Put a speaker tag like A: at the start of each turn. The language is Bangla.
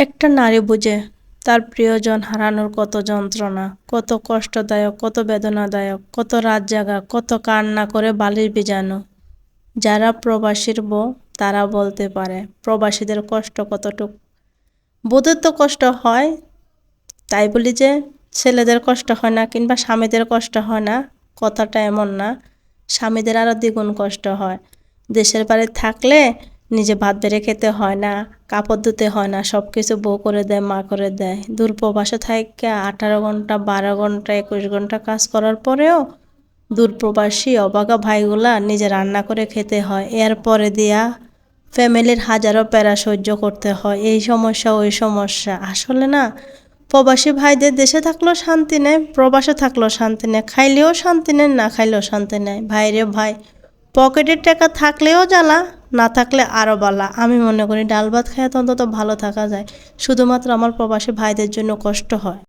A: একটা নারী বুঝে তার প্রিয়জন হারানোর কত যন্ত্রণা, কত কষ্টদায়ক, কত বেদনাদায়ক, কত রাত জাগা, কত কান্না করে বালির বিজানো যারা প্রবাসীর বউ, তারা বলতে পারে, প্রবাসীদের কষ্ট কতটুক। বোধের তো কষ্ট হয়, তাই বলি যে ছেলেদের কষ্ট হয় না কিংবা স্বামীদের কষ্ট হয় না, কথাটা এমন না। স্বামীদের আরও দ্বিগুণ কষ্ট হয়। দেশের বাড়ি থাকলে নিজে ভাত বেড়ে খেতে হয় না, কাপড় ধুতে হয় না সব কিছু বউ করে দেয়, মা করে দেয়। দূর প্রবাসে থাকে আঠারো ঘণ্টা, বারো ঘণ্টা, একুশ ঘণ্টা কাজ করার পরেও দূর প্রবাসী অবাগা ভাইগুলা নিজে রান্না করে খেতে হয়। এরপরে দিয়া ফ্যামিলির হাজারো প্যারা সহ্য করতে হয়। এই সমস্যা, ওই সমস্যা। আসলে না, প্রবাসী ভাইদের দেশে থাকলেও শান্তি নেই, প্রবাসে থাকলেও শান্তি নেই, খাইলেও শান্তি নেই, না খাইলেও শান্তি নেই। ভাইরে ভাই, পকেটের টাকা থাকলেও জ্বালা। না থাকলে আরও বালা। আমি মনে করি, ডাল ভাত খাইয়া তো অন্তত ভালো থাকা যায়। শুধুমাত্র আমার প্রবাসী ভাইদের জন্য কষ্ট হয়।